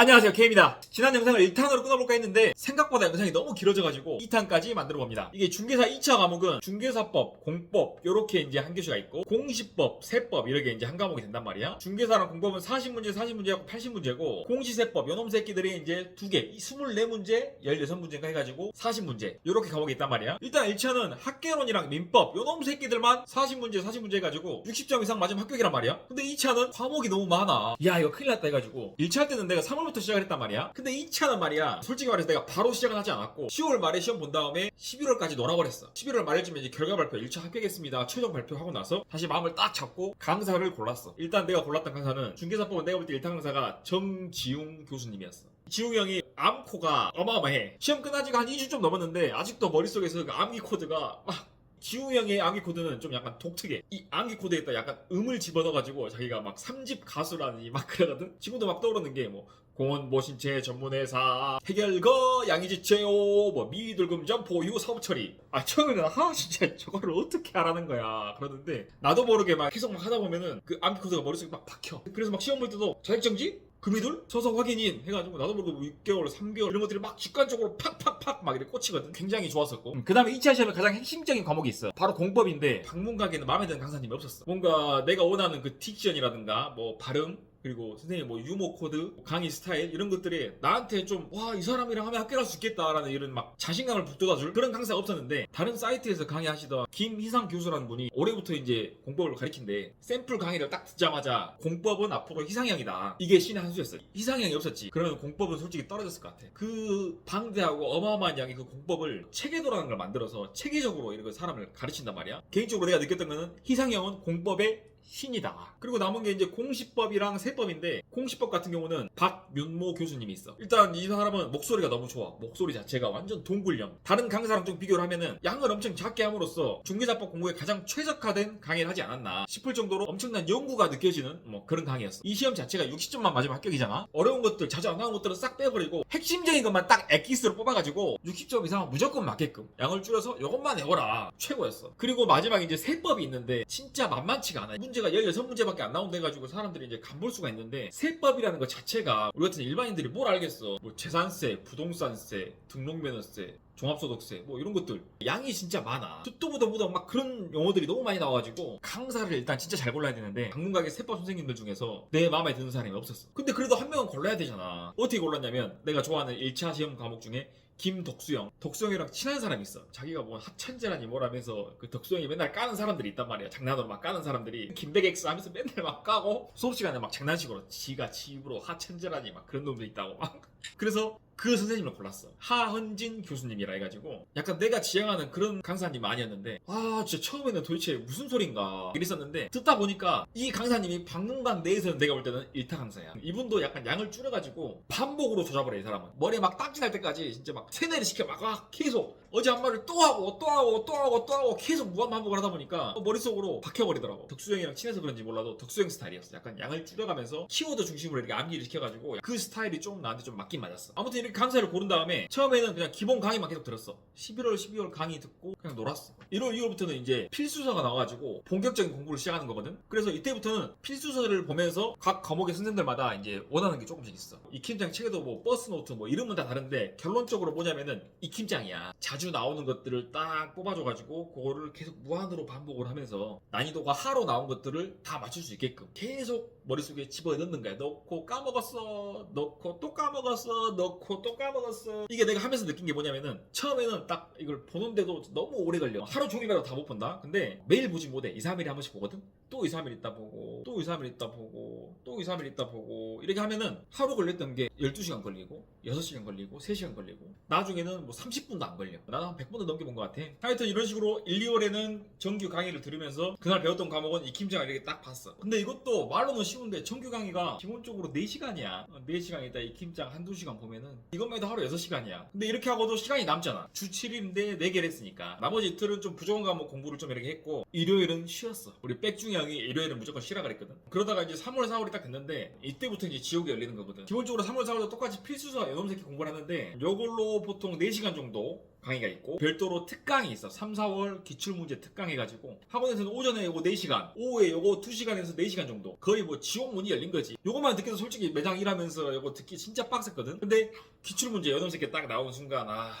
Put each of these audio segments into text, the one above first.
안녕하세요 K입니다. 지난 영상을 1탄으로 끊어볼까 했는데 생각보다 영상이 너무 길어져가지고 2탄까지 만들어봅니다. 이게 중개사 2차 과목은 중개사법, 공법 요렇게 이제 한 교시가 있고 공시법, 세법 이렇게 이제 한 과목이 된단 말이야. 중개사랑 공법은 40문제, 40문제하고 80문제고 공시세법 요놈 새끼들이 이제 두개 24문제, 16문제인가 해가지고 40문제 요렇게 과목이 있단 말이야. 일단 1차는 학개론이랑 민법 요놈 새끼들만 40문제, 40문제 해가지고 60점 이상 맞으면 합격이란 말이야. 근데 2차는 과목이 너무 많아. 야 이거 큰일 났다 해가지고 1차 때는 내가 3월 부터 시작을 했단 말이야. 근데 2차는 말이야 솔직히 말해서 내가 바로 시작은 하지 않았고 10월 말에 시험 본 다음에 11월까지 놀아버렸어. 11월 말쯤에 이제 결과 발표 1차 합격했습니다. 최종 발표하고 나서 다시 마음을 딱 잡고 강사를 골랐어. 일단 내가 골랐던 강사는 중개사 법은 내가 볼 때 1탄 강사가 정지웅 교수님이었어. 지웅 형이 암코가 어마어마해. 시험 끝난 지가 한 2주 좀 넘었는데 아직도 머릿속에서 그 암기 코드가 막 지우 형의 암기 코드는 좀 약간 독특해. 이 암기 코드에다 약간 음을 집어넣어가지고 자기가 막 3집 가수라니 막 그러거든? 지금도 막 떠오르는 게 뭐, 공원 모신체 전문회사, 해결거, 양이지체요, 뭐, 미들금 점포, 유 사업처리. 아, 처음에는, 아, 진짜 저거를 어떻게 하라는 거야. 그러는데, 나도 모르게 막 계속 막 하다 보면은 그 암기 코드가 머릿속에 막 박혀. 그래서 막 시험 볼 때도 자격정지? 금이들? 서서 확인인 해가지고 나도 모르고 뭐 6개월, 3개월 이런 것들이 막 직관적으로 팍팍팍 막 이렇게 꽂히거든. 굉장히 좋았었고. 그 다음에 2차 시험에 가장 핵심적인 과목이 있어. 바로 공법인데 방문 가게는 마음에 드는 강사님이 없었어. 뭔가 내가 원하는 그 딕션이라든가 뭐 발음 그리고 선생님 뭐 유머 코드, 강의 스타일 이런 것들이 나한테 좀 와 이 사람이랑 하면 합격할 수 있겠다라는 이런 막 자신감을 북돋아줄 그런 강사가 없었는데 다른 사이트에서 강의하시던 김희상 교수라는 분이 올해부터 이제 공법을 가르친대. 샘플 강의를 딱 듣자마자 공법은 앞으로 희상형이다. 이게 신의 한 수였어 희상형이 없었지. 그러면 공법은 솔직히 떨어졌을 것 같아. 그 방대하고 어마어마한 양의 그 공법을 체계도라는 걸 만들어서 체계적으로 이렇게 사람을 가르친단 말이야. 개인적으로 내가 느꼈던 거는 희상형은 공법의 신이다. 그리고 남은 게 이제 공시법이랑 세법인데 공시법 같은 경우는 박윤모 교수님이 있어. 일단 이 사람은 목소리가 너무 좋아. 목소리 자체가 완전 동굴형. 다른 강사랑 좀 비교를 하면은 양을 엄청 작게 함으로써 중개사법 공부에 가장 최적화된 강의를 하지 않았나 싶을 정도로 엄청난 연구가 느껴지는 뭐 그런 강의였어. 이 시험 자체가 60점만 맞으면 합격이잖아. 어려운 것들 자주 안 나온 것들은 싹 빼버리고 핵심적인 것만 딱 엑기스로 뽑아가지고 60점 이상 무조건 맞게끔 양을 줄여서 이것만 해보라 최고였어. 그리고 마지막에 이제 세법이 있는데 진짜 만만치가 않아. 문제가 16문제밖에 안 나온다 해가지고 사람들이 이제 간볼 수가 있는데 세법이라는 것 자체가 우리 같은 일반인들이 뭘 알겠어. 뭐 재산세, 부동산세, 등록면허세, 종합소득세 뭐 이런 것들. 양이 진짜 많아. 듣도 보다 보다 막 그런 용어들이 너무 많이 나와가지고 강사를 일단 진짜 잘 골라야 되는데 방문가게 세법 선생님들 중에서 내 마음에 드는 사람이 없었어. 근데 그래도 한 명은 골라야 되잖아. 어떻게 골랐냐면 내가 좋아하는 1차 시험 과목 중에 김덕수형. 덕수형이랑 친한 사람이 있어. 자기가 뭐 합천재라니 뭐라면서 그 덕수형이 맨날 까는 사람들이 있단 말이야. 장난으로 막 까는 사람들이. 김백엑스 하면서 맨날 막 까고 수업 시간에 막 장난식으로 지가 집으로 하천재라니 막 그런 놈도 있다고 막. 그래서 그 선생님을 골랐어. 하헌진 교수님이라 해가지고 약간 내가 지향하는 그런 강사님 아니었는데 아 진짜 처음에는 도대체 무슨 소린가 이랬었는데 듣다 보니까 이 강사님이 방문관 내에서는 내가 볼 때는 일타 강사야. 이분도 약간 양을 줄여가지고 반복으로 조잡을 해 이 사람은. 머리에 막 딱지 날 때까지 진짜 막 세뇌를 시켜 막 아, 계속 어제 한 말을 또 하고 또 하고 또 하고 또 하고 계속 무한 반복을 하다 보니까 머릿속으로 박혀버리더라고. 덕수형이랑 친해서 그런지 몰라도 덕수형 스타일이었어. 약간 양을 줄여가면서 키워드 중심으로 이렇게 암기를 시켜가지고 그 스타일이 좀 나한테 좀 맞긴 맞았어. 아무튼 이렇게 강사를 고른 다음에 처음에는 그냥 기본 강의만 계속 들었어. 11월, 12월 강의 듣고 그냥 놀았어. 1월, 2월부터는 이제 필수서가 나와가지고 본격적인 공부를 시작하는 거거든. 그래서 이때부터는 필수서를 보면서 각 과목의 선생들마다 이제 원하는 게 조금씩 있어. 익힘장 책에도 뭐 버스 노트 뭐 이름은 다 다른데 결론적으로 뭐냐면은 익힘장이야. 자주 나오는 것들을 딱 뽑아줘가지고 그거를 계속 무한으로 반복을 하면서 난이도가 하로 나온 것들을 다 맞출 수 있게끔 계속 머릿속에 집어넣는 거야. 넣고 까먹었어. 넣고 또 까먹었어. 넣고 또 까먹었어. 이게 내가 하면서 느낀 게 뭐냐면은 처음에는 딱 이걸 보는데도 너무 오래 걸려. 하루 종일이라도 다 못 본다. 근데 매일 보지 못해. 2, 3일에 한 번씩 보거든. 또 2, 3일 있다 보고 또 2, 3일 있다 보고 또 2, 3일 있다 보고 이렇게 하면은 하루 걸렸던 게 12시간 걸리고 6시간 걸리고 3시간 걸리고 나중에는 뭐 30분도 안 걸려. 나는 한 100분도 넘게 본 것 같아. 하여튼 이런 식으로 1, 2월에는 정규 강의를 들으면서 그날 배웠던 과목은 익힘장을 이렇게 딱 봤어. 근데 이것도 말로는 쉬운데 정규 강의가 기본적으로 4시간이야. 4시간 있다 익힘장 한두 시간 보면은 이것만 해도 하루 6시간이야. 근데 이렇게 하고도 시간이 남잖아. 주 7일인데 4개를 했으니까. 나머지 이틀은 좀 부족한 과목 공부를 좀 이렇게 했고 일요일은 쉬었어. 우리 백 중에 형이 일요일은 무조건 쉬라 그랬거든. 그러다가 이제 3월 4월이 딱 됐는데 이때부터 이제 지옥이 열리는 거거든. 기본적으로 3월 4월도 똑같이 필수사 요놈새끼 공부를 하는데 요걸로 보통 4시간 정도 강의가 있고 별도로 특강이 있어. 3, 4월 기출문제 특강 해가지고 학원에서는 오전에 요거 4시간 오후에 요거 2시간에서 4시간 정도 거의 뭐 지옥 문이 열린 거지. 요것만 듣기도 솔직히 매장 일하면서 요거 듣기 진짜 빡셌거든. 근데 기출문제 요놈새끼 딱 나온 순간 아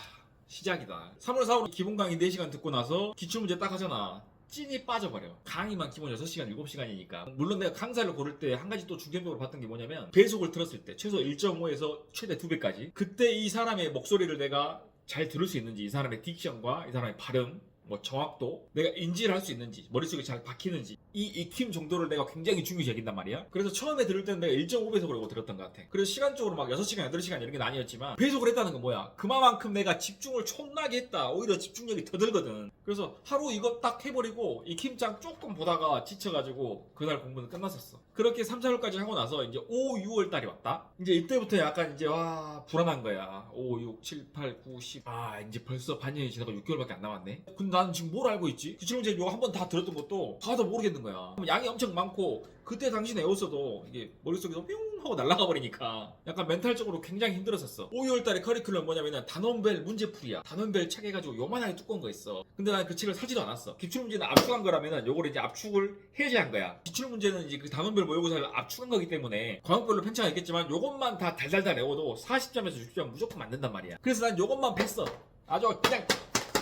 시작이다. 3월 4월 기본 강의 4시간 듣고 나서 기출문제 딱 하잖아 찐이 빠져버려. 강의만 기본 6시간, 7시간이니까. 물론 내가 강사를 고를 때 한 가지 또 중점적으로 봤던 게 뭐냐면 배속을 들었을 때 최소 1.5에서 최대 2배까지 그때 이 사람의 목소리를 내가 잘 들을 수 있는지 이 사람의 딕션과 이 사람의 발음 뭐 정확도 내가 인지를 할 수 있는지 머릿속에 잘 박히는지 이 익힘 정도를 내가 굉장히 중요시 여긴단 말이야. 그래서 처음에 들을 때는 내가 1.5배속으로 이거 들었던 것 같아. 그래서 시간적으로 막 6시간 8시간 이런 게 아니었지만 배속을 했다는 건 뭐야? 그만큼 내가 집중을 촌나게 했다. 오히려 집중력이 더 들거든. 그래서 하루 이거 딱 해버리고 익힘장 조금 보다가 지쳐가지고 그날 공부는 끝났었어. 그렇게 3, 4월까지 하고 나서 이제 5, 6월 달이 왔다. 이제 이때부터 약간 이제 와 불안한 거야. 5, 6, 7, 8, 9, 10 아 이제 벌써 반년이 지나고 6개월밖에 안 남았네. 근데 나는 지금 뭘 알고 있지? 기출문제 이거 한 번 다 들었던 것도 하나도 모르겠는 거야. 양이 엄청 많고 그때 당신 외웠어도 이게 머릿속에서 뿅 하고 날아가 버리니까 약간 멘탈적으로 굉장히 힘들었었어. 5, 6월 달에 커리큘럼 뭐냐면은 단원별 문제풀이야. 단원별 책 해가지고 요만하게 두꺼운 거 있어. 근데 난 그 책을 사지도 않았어. 기출 문제는 압축한 거라면은 요걸 이제 압축을 해제한 거야. 기출 문제는 이제 그 단원별 모의고사를 압축한 거기 때문에 과목별로 편차가 있겠지만 요것만 다 달달달 외워도 40점에서 60점 무조건 만든단 말이야. 그래서 난 요것만 뺐어. 아주 그냥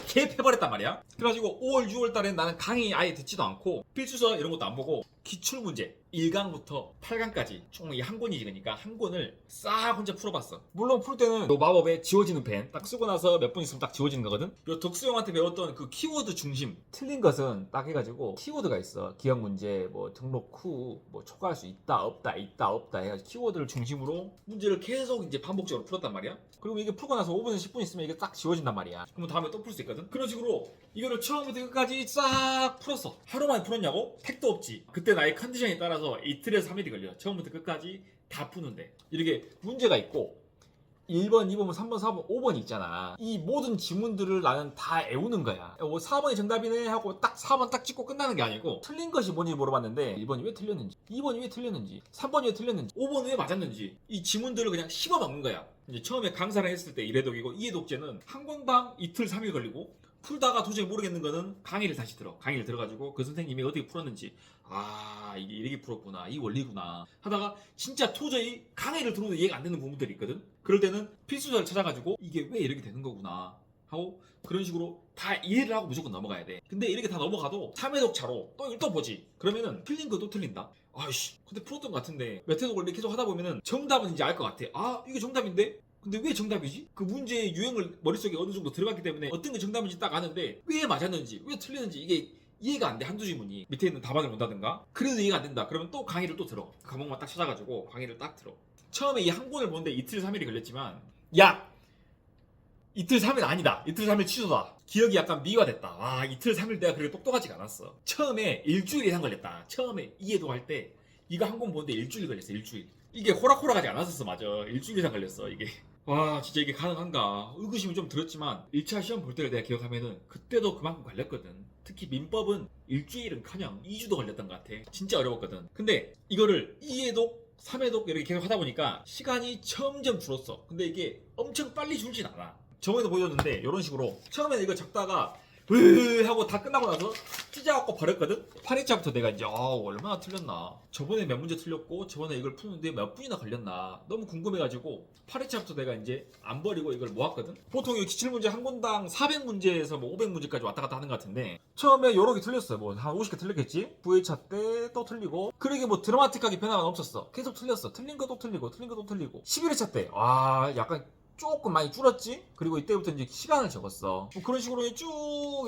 개패버렸단 말이야. 그래가지고 5월, 6월 달엔 나는 강의 아예 듣지도 않고 필수서 이런 것도 안 보고 기출 문제 1강부터 8강까지 총 이 한 권이지 그러니까 한 권을 싹 혼자 풀어봤어. 물론 풀 때는 요 마법에 지워지는 펜 딱 쓰고 나서 몇 분 있으면 딱 지워지는 거거든. 요 덕수형한테 배웠던 그 키워드 중심 틀린 것은 딱 해가지고 키워드가 있어. 기억 문제, 뭐 등록 후, 뭐 초과할 수 있다, 없다, 있다, 없다 해가지고 키워드를 중심으로 문제를 계속 이제 반복적으로 풀었단 말이야. 그리고 이게 풀고 나서 5분에서 10분 있으면 이게 딱 지워진단 말이야. 그러면 다음에 또 풀 수 있거든. 그런 식으로 이거를 처음부터 끝까지 싹 풀었어. 하루만에 풀었냐고? 택도 없지. 그때 나의 컨디션에 따라서 이틀에서 3일이 걸려. 처음부터 끝까지 다 푸는데. 이렇게 문제가 있고 1번, 2번, 3번, 4번, 5번 있잖아. 이 모든 지문들을 나는 다 외우는 거야. 어, 4번이 정답이네 하고 딱 4번 딱 찍고 끝나는 게 아니고 틀린 것이 뭔지 물어봤는데 1번이 왜 틀렸는지, 2번이 왜 틀렸는지, 3번이 왜 틀렸는지, 5번이 왜 맞았는지 이 지문들을 그냥 씹어 먹는 거야. 이제 처음에 강사를 했을 때 이해독이고 이해독제는 한 권당 이틀, 3일 걸리고 풀다가 도저히 모르겠는 거는 강의를 다시 들어. 강의를 들어가지고 그 선생님이 어떻게 풀었는지. 아 이게 이렇게 풀었구나. 이 원리구나. 하다가 진짜 도저히 강의를 들어도 이해가 안 되는 부분들이 있거든. 그럴 때는 필수자를 찾아가지고 이게 왜 이렇게 되는 거구나 하고 그런 식으로 다 이해를 하고 무조건 넘어가야 돼. 근데 이렇게 다 넘어가도 3회독 차로 또 이걸 또 보지. 그러면은 틀린 거 또 틀린다. 아이씨 근데 풀었던 것 같은데 몇 회독을 이렇게 계속 하다 보면은 정답은 이제 알 것 같아. 아 이게 정답인데 근데 왜 정답이지? 그 문제의 유형을 머릿속에 어느 정도 들어갔기 때문에 어떤 게 정답인지 딱 아는데 왜 맞았는지 왜 틀렸는지 이게 이해가 안 돼 한두 지문이. 밑에 있는 답안을 본다든가. 그래도 이해가 안 된다. 그러면 또 강의를 또 들어. 그 과목만 딱 찾아가지고 강의를 딱 들어. 처음에 이 한 권을 보는데 이틀 3일이 걸렸지만 야! 이틀 3일 아니다. 이틀 3일 취소다. 기억이 약간 미화됐다. 아 이틀 3일 내가 그렇게 똑똑하지가 않았어. 처음에 일주일 이상 걸렸다. 처음에 이해도 할 때 이거 한 권 보는데 일주일 걸렸어 일주일. 이게 호락호락하지 않았었어 맞아. 일주일 이상 걸렸어 이게 와 진짜 이게 가능한가? 의구심이 좀 들었지만 1차 시험 볼 때를 내가 기억하면은 그때도 그만큼 걸렸거든. 특히 민법은 일주일은 커녕 2주도 걸렸던 것 같아. 진짜 어려웠거든. 근데 이거를 2회독 3회독 이렇게 계속 하다 보니까 시간이 점점 줄었어. 근데 이게 엄청 빨리 줄진 않아. 저번에도 보여줬는데 이런 식으로 처음에는 이거 적다가 으 하고 다 끝나고 나서 찢어갖고 버렸거든? 8회차부터 내가 이제 아 얼마나 틀렸나. 저번에 몇 문제 틀렸고 저번에 이걸 푸는데 몇 분이나 걸렸나. 너무 궁금해가지고 8회차부터 내가 이제 안 버리고 이걸 모았거든? 보통 이 기출문제 한 권당 400문제에서 뭐 500문제까지 왔다 갔다 하는 것 같은데 처음에 여러 개 틀렸어요. 뭐 한 50개 틀렸겠지? 9회차 때 또 틀리고. 그러게 뭐 드라마틱하게 변화가 없었어. 계속 틀렸어. 틀린 것도 틀리고 틀린 것도 틀리고. 11회차 때 와 약간 조금 많이 줄었지? 그리고 이때부터 이제 시간을 적었어. 뭐 그런 식으로 쭉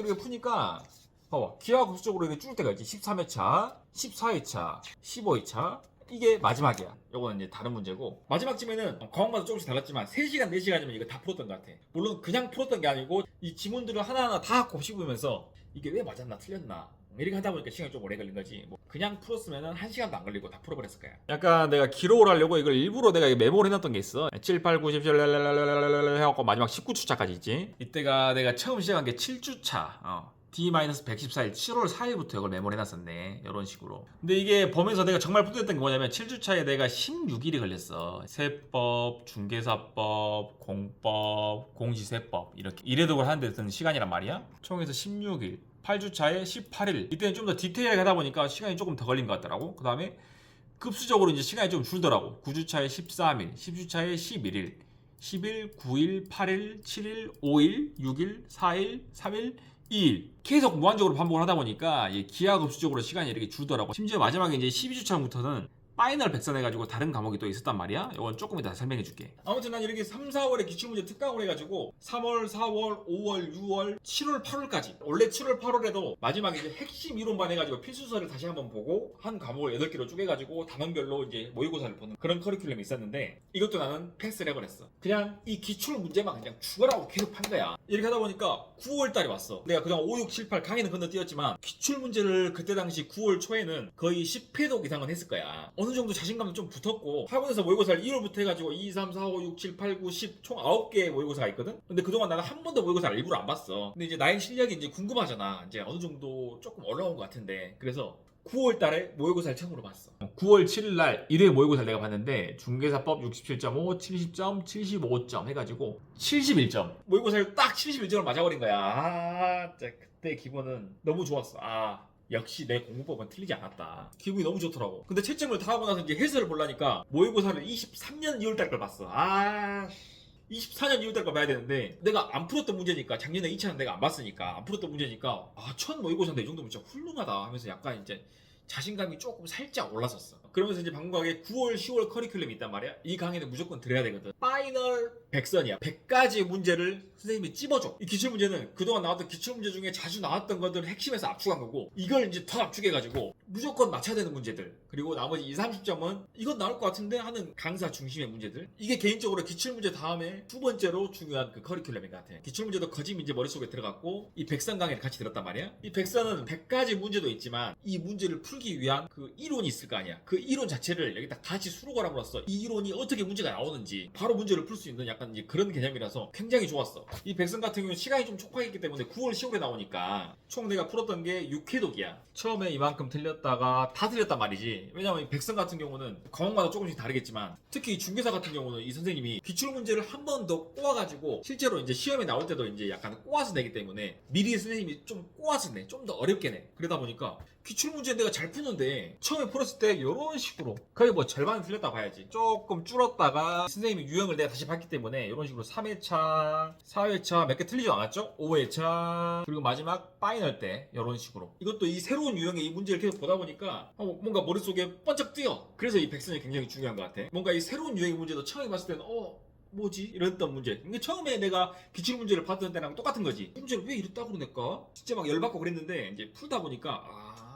이렇게 푸니까 봐봐. 기하급수적으로 이렇게 줄 때가 있지. 13회차, 14회차, 15회차. 이게 마지막이야. 요거는 이제 다른 문제고. 마지막쯤에는 과목마다 조금씩 달랐지만 3시간, 4시간이면 이거 다 풀었던 것 같아. 물론 그냥 풀었던 게 아니고 이 지문들을 하나하나 다 곱씹으면서 이게 왜 맞았나 틀렸나 이렇게 하다 보니까 시간이 좀 오래 걸린 거지. 뭐 그냥 풀었으면 한 시간도 안 걸리고 다 풀어버렸을 거야. 약간 내가 기록을 하려고 이걸 일부러 내가 메모를 해놨던 게 있어. 7, 8, 9, 10, 11, 해갖고 마지막 19주차까지 있지. 이때가 내가 처음 시작한 게 7주차. 어. D-114일 7월 4일부터 이걸 메모를 해놨었네. 이런 식으로. 근데 이게 보면서 내가 정말 뿌듯했던 게 뭐냐면 7주차에 내가 16일이 걸렸어. 세법, 중개사법, 공법, 공시세법 이렇게 이래독을 하는데 드는 시간이란 말이야. 총에서 16일. 8주차에 18일. 이때는 좀 더 디테일하게 하다 보니까 시간이 조금 더 걸린 것 같더라고. 그 다음에 급수적으로 이제 시간이 좀 줄더라고. 9주차에 13일, 10주차에 11일, 10일, 9일, 8일, 7일, 5일, 6일, 4일, 3일, 2일. 계속 무한적으로 반복을 하다 보니까 이 기하급수적으로 시간이 이렇게 줄더라고. 심지어 마지막에 이제 12주차부터는 파이널 백선해가지고 다른 과목이 또 있었단 말이야. 이건 조금 이따 설명해 줄게. 아무튼 난 이렇게 3, 4월에 기출문제 특강을 해가지고 3월, 4월, 5월, 6월, 7월, 8월까지 원래 7월, 8월에도 마지막에 이제 핵심 이론반 해가지고 필수서를 다시 한번 보고 한 과목을 8개로 쪼개가지고 단원별로 이제 모의고사를 보는 그런 커리큘럼이 있었는데 이것도 나는 패스를 해버렸어. 그냥 이 기출 문제만 그냥 죽어라고 계속 판 거야. 이렇게 하다 보니까 9월 달이 왔어. 내가 그동안 5, 6, 7, 8 강의는 건너뛰었지만 기출 문제를 그때 당시 9월 초에는 거의 10회독 이상은 했을 거야. 어느 정도 자신감도 좀 붙었고 학원에서 모의고사를 1월부터 해가지고 2, 3, 4, 5, 6, 7, 8, 9, 10 총 9개의 모의고사가 있거든? 근데 그동안 나는 한 번도 모의고사를 일부러 안 봤어. 근데 이제 나의 실력이 이제 궁금하잖아. 이제 어느 정도 조금 올라온 것 같은데. 그래서 9월 달에 모의고사를 처음으로 봤어. 9월 7일 날 1회 모의고사를 내가 봤는데 중개사법 67.5, 70점, 75점 해가지고 71점. 모의고사를 딱 71점을 맞아버린 거야. 아, 진짜 그때 기분은 너무 좋았어. 아. 역시 내 공부법은 틀리지 않았다. 기분이 너무 좋더라고. 근데 채점을 다 하고 나서 이제 해설을 보려니까 모의고사를 23년 2월 달 걸 봤어. 아, 24년 2월 달 걸 봐야 되는데 내가 안 풀었던 문제니까 작년에 2차는 내가 안 봤으니까 안 풀었던 문제니까 아, 첫 모의고사인데 이 정도면 진짜 훌륭하다 하면서 약간 이제 자신감이 조금 살짝 올라섰어. 그러면서 이제 방금 가게 9월, 10월 커리큘럼이 있단 말이야. 이 강의는 무조건 들어야 되거든. 파이널 100선이야. 100가지 문제를 선생님이 찝어줘. 이 기출 문제는 그동안 나왔던 기출 문제 중에 자주 나왔던 것들을 핵심에서 압축한 거고 이걸 이제 더 압축해가지고 무조건 맞춰야 되는 문제들 그리고 나머지 2, 30점은 이건 나올 것 같은데 하는 강사 중심의 문제들 이게 개인적으로 기출 문제 다음에 두 번째로 중요한 그 커리큘럼인 것 같아. 기출 문제도 거짐 이제 머릿속에 들어갔고 이 백선 강의를 같이 들었단 말이야. 이 백선은 100가지 문제도 있지만 이 문제를 풀기 위한 그 이론이 있을 거 아니야. 그 이론 자체를 여기다 같이 수록을 함으로써 이 이론이 어떻게 문제가 나오는지 바로 문제를 풀 수 있는 약간 이제 그런 개념이라서 굉장히 좋았어. 이 백선 같은 경우는 시간이 좀 촉박했기 때문에 9월, 10월에 나오니까 총 내가 풀었던 게 6회독이야. 처음에 이만큼 틀렸다가 다 틀렸단 말이지. 왜냐면 이 백선 같은 경우는 과목마다 조금씩 다르겠지만 특히 이 중개사 같은 경우는 이 선생님이 기출 문제를 한 번 더 꼬아가지고 실제로 이제 시험에 나올 때도 이제 약간 꼬아서 내기 때문에 미리 선생님이 좀 꼬아서 내. 좀 더 어렵게 내. 그러다 보니까 기출 문제 내가 잘 푸는데 처음에 풀었을 때 이런 식으로 거의 뭐 절반 틀렸다 봐야지 조금 줄었다가 선생님이 유형을 내가 다시 봤기 때문에 이런 식으로 3회차 4회차 몇 개 틀리지 않았죠? 5회차 그리고 마지막 파이널 때 이런 식으로 이것도 이 새로운 유형의 이 문제를 계속 보다 보니까 어, 뭔가 머릿속에 번쩍 뛰어 그래서 이 백선이 굉장히 중요한 것 같아 뭔가 이 새로운 유형의 문제도 처음에 봤을 때는 어 뭐지? 이랬던 문제. 근데 처음에 내가 기출 문제를 봤던 때랑 똑같은 거지. 문제를 왜 이랬다고 그랬까? 진짜 막 열받고 그랬는데 이제 풀다 보니까 아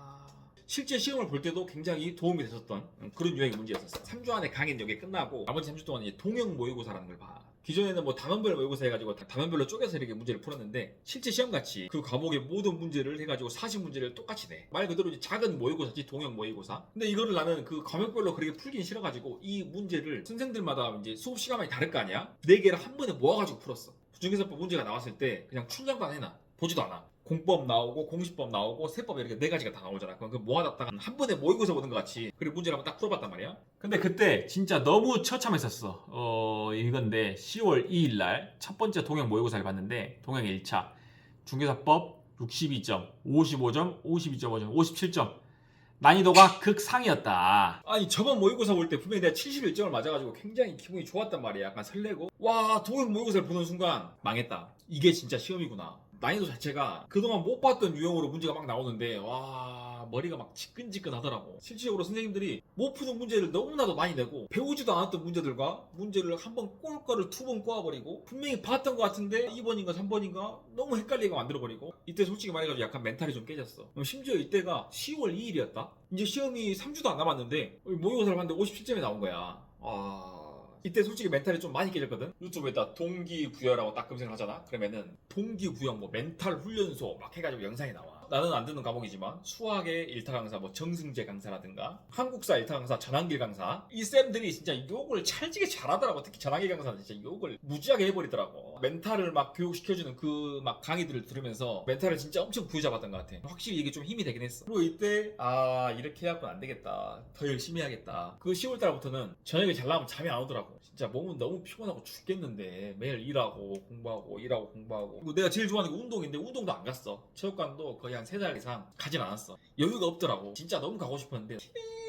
실제 시험을 볼 때도 굉장히 도움이 됐었던 그런 유형의 문제였었어. 3주 안에 강의는 여기 끝나고 나머지 3주 동안 이제 동형 모의고사라는 걸 봐. 기존에는 뭐 단원별 모의고사 해가지고 다 단원별로 쪼개서 이렇게 문제를 풀었는데 실제 시험같이 그 과목의 모든 문제를 해가지고 40문제를 똑같이 내. 말 그대로 이제 작은 모의고사지 동형 모의고사. 근데 이거를 나는 그 과목별로 그렇게 풀긴 싫어가지고 이 문제를 선생들마다 이제 수업 시간이 다를 거 아니야? 네 개를 한 번에 모아가지고 풀었어. 중개사법 문제가 나왔을 때 그냥 출력만 해놔. 보지도 않아. 공법 나오고 공시법 나오고 세법 이렇게 네 가지가 다 나오잖아. 그럼 그 모아놨다가 한 번에 모의고사 보는 것 같이 그리고 문제를 한번 딱 풀어봤단 말이야. 근데 그때 진짜 너무 처참했었어. 어 이건데 10월 2일 날 첫 번째 동형 모의고사를 봤는데 동형 1차 중개사법 62점, 55점, 52.5점, 57점. 난이도가 극상이었다. 아니 저번 모의고사 볼 때 분명히 내가 71점을 맞아가지고 굉장히 기분이 좋았단 말이야. 약간 설레고 와 동형 모의고사를 보는 순간 망했다. 이게 진짜 시험이구나. 난이도 자체가 그동안 못 봤던 유형으로 문제가 막 나오는데 와 머리가 막 지끈지끈하더라고. 실질적으로 선생님들이 못 푸는 문제를 너무나도 많이 내고 배우지도 않았던 문제들과 문제를 한 번 꼴 거를 두 번 꼬아버리고 분명히 봤던 것 같은데 2번인가 3번인가 너무 헷갈리게 만들어버리고 이때 솔직히 말해가지고 약간 멘탈이 좀 깨졌어. 심지어 이때가 10월 2일이었다? 이제 시험이 3주도 안 남았는데 모의고사를 봤는데 57점이 나온 거야. 아... 이때 솔직히 멘탈이 좀 많이 깨졌거든? 유튜브에다 동기부여라고 딱 검색을 하잖아? 그러면은 동기부여 뭐 멘탈 훈련소 막 해가지고 영상이 나와. 나는 안 듣는 과목이지만 수학의 일타 강사 뭐 정승재 강사라든가 한국사 일타 강사 전한길 강사. 이 쌤들이 진짜 욕을 찰지게 잘하더라고. 특히 전한길 강사는 진짜 욕을 무지하게 해버리더라고. 멘탈을 막 교육시켜주는 그 막 강의들을 들으면서 멘탈을 진짜 엄청 부여잡았던 것 같아. 확실히 이게 좀 힘이 되긴 했어. 그리고 이때 아 이렇게 해갖고는 안 되겠다. 더 열심히 해야겠다. 그 10월 달부터는 저녁에 잘 나오면 잠이 안 오더라고. 진짜 몸은 너무 피곤하고 죽겠는데 매일 일하고 공부하고 일하고 공부하고. 그리고 내가 제일 좋아하는 게 운동인데 운동도 안 갔어. 체육관도 거의 한 세 달 이상 가진 않았어. 여유가 없더라고. 진짜 너무 가고 싶었는데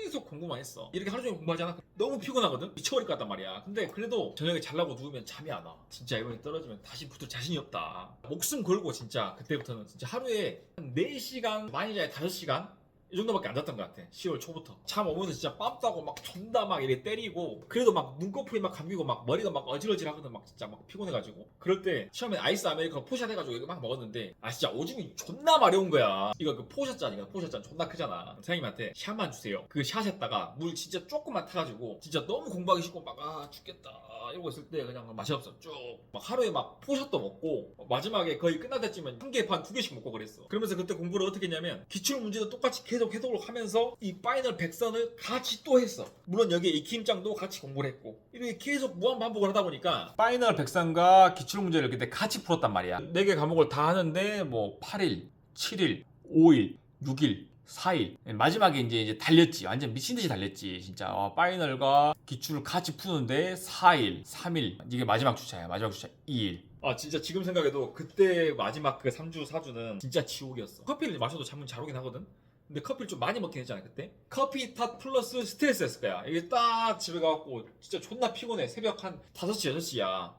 계속 공부만 했어. 이렇게 하루 종일 공부하잖아 너무 피곤하거든. 미쳐버릴 것 같단 말이야. 근데 그래도 저녁에 잘라고 누우면 잠이 안 와. 진짜 이번에 떨어지면 다시 붙을 자신이 없다. 목숨 걸고 진짜 그때부터는 진짜 하루에 한 4시간 많이 자야 5시간 이 정도밖에 안 잤던 것 같아. 10월 초부터. 잠 오면서 진짜 빰 따고 막 존나 막 이렇게 때리고 그래도 막 눈꺼풀이 막 감기고 막 머리가 막 어질어질 하거든 막 진짜 막 피곤해가지고 그럴 때 처음에 아이스 아메리카노 포샷 해가지고 이거 막 먹었는데 아 진짜 오줌이 존나 마려운 거야. 이거 그 포샷잔이야. 포샷잔 존나 크잖아. 선생님한테 샷만 주세요. 그 샷에다가 물 진짜 조금만 타가지고 진짜 너무 공부하기 싫고 막 아 죽겠다 이러고 있을 때 그냥 맛이 없어. 쭉 막 하루에 막 포샷도 먹고 마지막에 거의 끝날 때쯤은 한 개 반 두 개씩 먹고 그랬어. 그러면서 그때 공부를 어떻게 했냐면 기출 문제도 똑같이 계속 해독을 하면서 이 파이널 백선을 같이 또 했어. 물론 여기에 익힘장도 같이 공부를 했고 이렇게 계속 무한 반복을 하다 보니까 파이널 백선과 기출 문제를 그때 같이 풀었단 말이야. 네개 과목을 다 하는데 뭐 8일, 7일, 5일, 6일, 4일 마지막에 이제 이제 달렸지. 완전 미친 듯이 달렸지. 진짜 어, 파이널과 기출을 같이 푸는데 4일, 3일 이게 마지막 주차야. 마지막 주차 2일. 아 진짜 지금 생각해도 그때 마지막 그 3주 4주는 진짜 지옥이었어. 커피를 마셔도 잠은 잘 오긴 하거든. 근데 커피를 좀 많이 먹긴 했잖아 그때. 커피 탓 플러스 스트레스였을 거야. 이게 딱 집에 가갖고 진짜 존나 피곤해. 새벽 한 5시 6시야.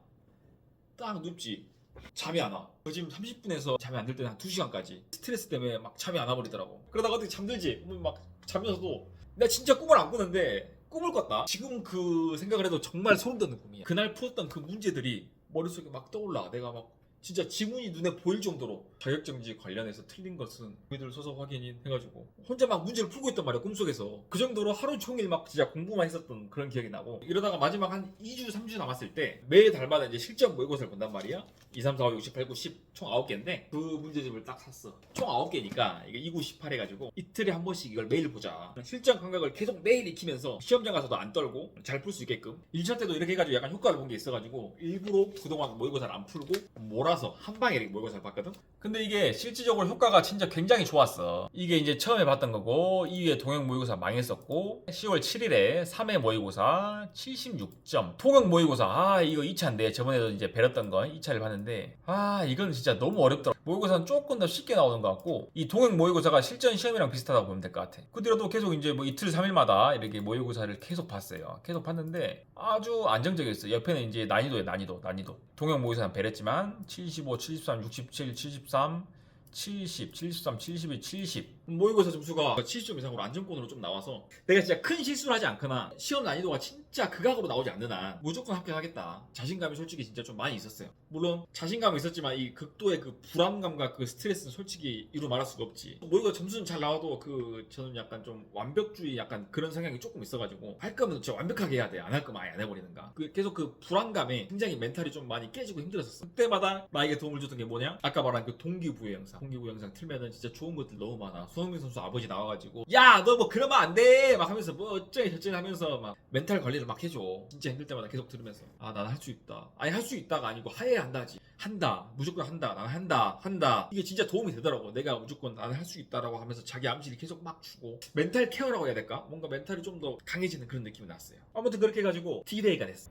딱 눕지. 잠이 안와. 지금 30분에서 잠이 안 들 때는 한 2시간까지 스트레스 때문에 막 잠이 안 와버리더라고. 그러다가 어떻게 잠들지? 막 잠에서도. 내가 진짜 꿈을 안 꾸는데 꿈을 꿨다. 지금 그 생각을 해도 정말 소름 돋는 꿈이야. 그날 풀었던 그 문제들이 머릿속에 막 떠올라. 내가 막 진짜 지문이 눈에 보일 정도로 자격정지 관련해서 틀린 것은 우리들 써서 확인해가지고 혼자 막 문제를 풀고 있단 말이야 꿈속에서. 그 정도로 하루 종일 막 진짜 공부만 했었던 그런 기억이 나고 이러다가 마지막 한 2주 3주 남았을 때 매 달마다 이제 실전 모의고사를 본단 말이야. 2, 3, 4, 5, 6, 7, 8, 9, 10 총 9개인데 그 문제집을 딱 샀어. 총 9개니까 이게 2, 9, 18 해가지고 이틀에 한 번씩 이걸 매일 보자. 실전 감각을 계속 매일 익히면서 시험장 가서도 안 떨고 잘 풀 수 있게끔. 1차 때도 이렇게 해가지고 약간 효과를 본 게 있어가지고 일부러 그동안 모의고사를 안 풀고 몰아 서 한 방에 이렇게 모의고사를 봤거든 근데 이게 실질적으로 효과가 진짜 굉장히 좋았어. 이게 이제 처음에 봤던 거고 2위에 동영 모의고사 망했었고 10월 7일에 3회 모의고사 76점. 통영 모의고사 아 이거 2차인데 저번에도 이제 배웠던 거 2차를 봤는데 아 이건 진짜 너무 어렵더라. 모의고사는 조금 더 쉽게 나오는 것 같고 이 동영 모의고사가 실전 시험이랑 비슷하다고 보면 될 것 같아. 그 뒤로도 계속 이제 뭐 이틀 3일마다 이렇게 모의고사를 계속 봤어요. 계속 봤는데 아주 안정적이었어. 옆에는 이제 난이도에 난이도 난이도. 동영 모의고사는 배렸지만 75, 73, 67, 73 70, 73, 72, 70. 모의고사 점수가 70점 이상으로 안정권으로 좀 나와서 내가 진짜 큰 실수를 하지 않거나 시험 난이도가 진 짜 극악으로 나오지 않는 한 무조건 합격하겠다. 자신감이 솔직히 진짜 좀 많이 있었어요. 물론 자신감은 있었지만 이 극도의 그 불안감과 그 스트레스는 솔직히 이루 말할 수가 없지. 모의고사 점수는 잘 나와도 그 저는 약간 좀 완벽주의 약간 그런 성향이 조금 있어가지고 할 거면 진짜 완벽하게 해야 돼. 안 할 거면 아예 안 해버리는가. 그 계속 그 불안감에 굉장히 멘탈이 좀 많이 깨지고 힘들었었어. 그때마다 나에게 도움을 줬던 게 뭐냐? 아까 말한 그 동기부여 영상. 동기부여 영상 틀면은 진짜 좋은 것들 너무 많아. 손흥민 선수 아버지 나와가지고 야 너 뭐 그러면 안 돼! 막 하면서 뭐 어쩌니 저쩌니 하면서 막 멘탈 관리를 막 해줘. 진짜 힘들 때마다 계속 들으면서. 아 나는 할 수 있다. 아니 할 수 있다가 아니고 하야 한다지. 한다. 무조건 한다. 나는 한다. 한다. 이게 진짜 도움이 되더라고. 내가 무조건 나는 할 수 있다라고 하면서 자기 암시를 계속 막 주고. 멘탈 케어라고 해야 될까? 뭔가 멘탈이 좀 더 강해지는 그런 느낌이 났어요. 아무튼 그렇게 해가지고 D-Day가 됐어.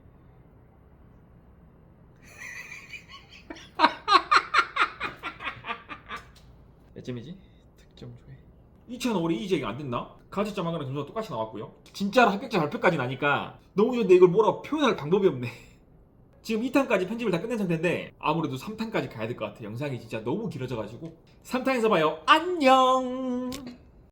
몇 점이지? 득점 조회 2차는 올해 이재가 안 됐나? 하나랑 점수가 똑같이 나왔고요. 진짜로 합격자 발표까지 나니까 너무 좋은데 이걸 뭐라고 표현할 방법이 없네. 지금 2탄까지 편집을 다 끝낸 상태인데 아무래도 3탄까지 가야 될 것 같아 영상이 진짜 너무 길어져가지고. 3탄에서 봐요. 안녕